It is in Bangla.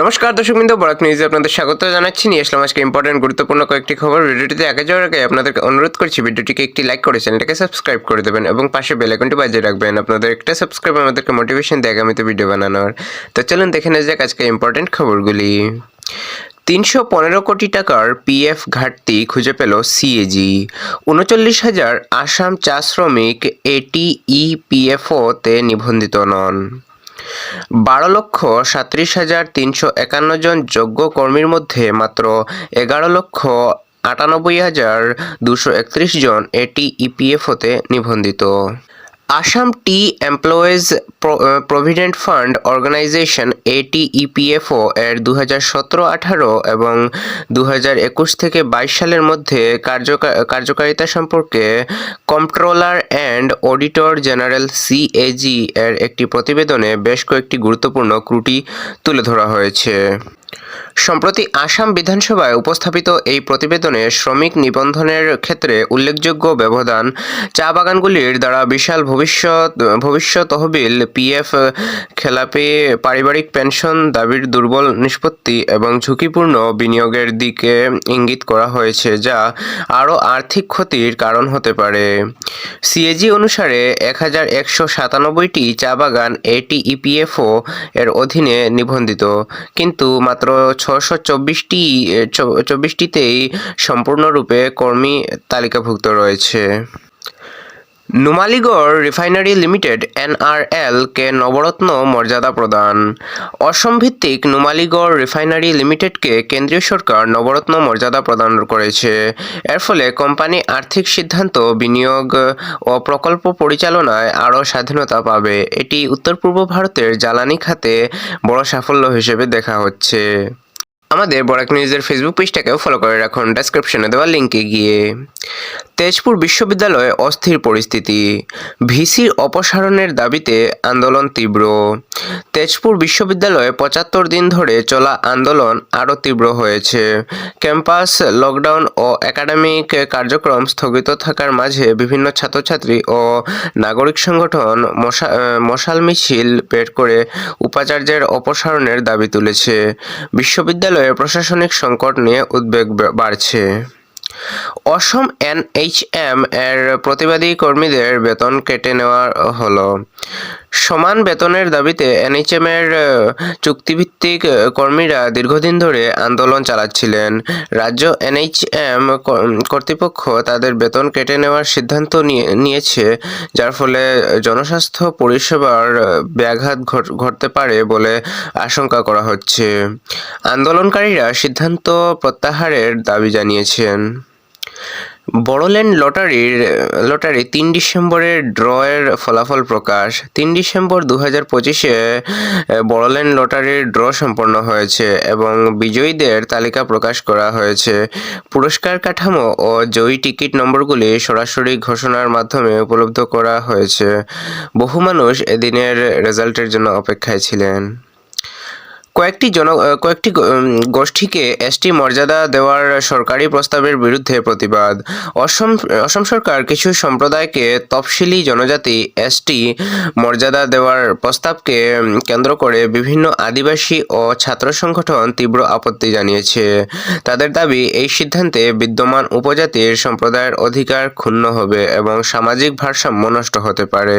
নমস্কার, দর্শক বিন্দু, বরাক নিউজে আপনাদের স্বাগত জানাচ্ছি। নিয়ে আসলাম আজকে ইম্পর্টেন্ট গুরুত্বপূর্ণ কয়েকটি খবর। ভিডিওটিতে আগে যাওয়ার আগে আপনাদেরকে অনুরোধ করছি, ভিডিওটিকে একটি লাইক করে চ্যানেলটাকে সাবস্ক্রাইব করে দেবেন এবং পাশে বেল আইকনটি বাজিয়ে রাখবেন। আপনাদের একটা সাবস্ক্রাইব আমাদেরকে মোটিভেশন দেয় আগামীতে ভিডিও বানানোর। তো চলুন দেখে নেওয়া যাক আজকে ইম্পর্টেন্ট খবরগুলি। তিনশো পনেরো কোটি টাকার পিএফ ঘাটতি খুঁজে পেল সিএজি উনচল্লিশ হাজার আসাম চা শ্রমিক এটিইপিএফওতে নিবন্ধিত নন। বারো লক্ষ সাঁত্রিশ হাজার তিনশো একান্ন জন যোগ্য কর্মীর মধ্যে মাত্র এগারো লক্ষ আটানব্বই হাজার দুশো একত্রিশ জন এটি ইপিএফওতে নিবন্ধিত। Assam tea employees provident fund organisation এটি ইপিএফও এর দু হাজার সতেরো, আঠারো এবং দু হাজার একুশ থেকে বাইশ সালের মধ্যে কার্যকা- কার্যকারিতা সম্পর্কে comptroller and auditor general CAG এর একটি প্রতিবেদনে বেশ কয়েকটি গুরুত্বপূর্ণ ত্রুটি তুলে ধরা হয়েছে। সম্প্রতি আসাম বিধানসভায় উপস্থাপিত এই প্রতিবেদনে শ্রমিক নিবন্ধনের ক্ষেত্রে উল্লেখযোগ্য ব্যবধান চা বাগানগুলির দ্বারা বিশাল ভবিষ্যৎ ভবিষ্যৎ তহবিল, পিএফ, খেলাপি, পারিবারিক পেনশন, দাবির দুর্বল নিষ্পত্তি এবং ঝুঁকিপূর্ণ বিনিয়োগের দিকে ইঙ্গিত করা হয়েছে, যা আরও আর্থিক ক্ষতির কারণ হতে পারে। সিএজি অনুসারে এক হাজার একশো সাতানব্বইটি চা বাগান এটি ইপিএফও এর অধীনে নিবন্ধিত। কিন্তু মাত্র ছশো চব্বিশটি চব্বিশটিতেই সম্পূর্ণরূপে কর্মী তালিকাভুক্ত রয়েছে। নুমালিগড় রিফাইনারি লিমিটেড, এনআরএল, কে নবরত্ন মর্যাদা প্রদান। অসম ভিত্তিক নুমালিগড় রিফাইনারি লিমিটেডকে কেন্দ্রীয় সরকার নবরত্ন মর্যাদা প্রদান করেছে। এর ফলে কোম্পানি আর্থিক সিদ্ধান্ত, বিনিয়োগ ও প্রকল্প পরিচালনায় আরও স্বাধীনতা পাবে। এটি উত্তর পূর্ব ভারতের জ্বালানি খাতে বড় সাফল্য হিসেবে দেখা হচ্ছে। আমাদের বরাক নিউজের ফেসবুক পেজটাকেও ফলো করে রাখুন। ডেসক্রিপশনে দেওয়া লিঙ্কে গিয়ে। তেজপুর বিশ্ববিদ্যালয়ে অস্থির পরিস্থিতি। ভিসির অপসারণের দাবিতে আন্দোলন তীব্র। তেজপুর বিশ্ববিদ্যালয়ে পঁচাত্তর দিন ধরে চলা আন্দোলন আরও তীব্র হয়েছে। ক্যাম্পাস, লকডাউন ও একাডেমিক কার্যক্রম স্থগিত থাকার মাঝে বিভিন্ন ছাত্রছাত্রী ও নাগরিক সংগঠন মশা- মশাল মিছিল বের করে উপাচার্যের অপসারণের দাবি তুলেছে। বিশ্ববিদ্যালয়ে প্রশাসনিক সংকট নিয়ে উদ্বেগ বাড়ছে। অসম এনএইচএম এর প্রতিবাদী কর্মীদের বেতন কেটে নেওয়া হলো। সমান বেতনের দাবিতে এনএইচএম এর চুক্তিভিত্তিক কর্মীরা দীর্ঘদিন ধরে আন্দোলন চালাচ্ছিলেন। রাজ্য এনএইচএম কর্তৃপক্ষ তাদের বেতন কেটে নেওয়ার সিদ্ধান্ত নিয়ে- নিয়েছে, যার ফলে জনস্বাস্থ্য পরিষেবার ব্যাঘাত ঘটতে পারে বলে আশঙ্কা করা হচ্ছে। আন্দোলনকারীরা সিদ্ধান্ত প্রত্যাহারের দাবি জানিয়েছেন। বড়োল্যান্ড লটারির, লটারি তিন ডিসেম্বরের ড্রয়ের ফলাফল প্রকাশ। তিন ডিসেম্বর দু হাজার পঁচিশে বড়োল্যান্ড লটারির ড্র সম্পন্ন হয়েছে এবং বিজয়ীদের তালিকা প্রকাশ করা হয়েছে। পুরস্কার কাঠামো ও জয়ী টিকিট নম্বরগুলি সরাসরি ঘোষণার মাধ্যমে উপলব্ধ করা হয়েছে। বহু মানুষ এদিনের রেজাল্টের জন্য অপেক্ষায় ছিলেন। কয়েকটি জন কয়েকটি গোষ্ঠীকে এসটি মর্যাদা দেওয়ার সরকারি প্রস্তাবের বিরুদ্ধে প্রতিবাদ। অসম অসম সরকার কিছু সম্প্রদায়কে তফসিলি জনজাতি এসটি মর্যাদা দেওয়ার প্রস্তাবকে কেন্দ্র করে বিভিন্ন আদিবাসী ও ছাত্র সংগঠন তীব্র আপত্তি জানিয়েছে। তাদের দাবি, এই সিদ্ধান্তে বিদ্যমান উপজাতির সম্প্রদায়ের অধিকার ক্ষুণ্ণ হবে এবং সামাজিক ভারসাম্য নষ্ট হতে পারে।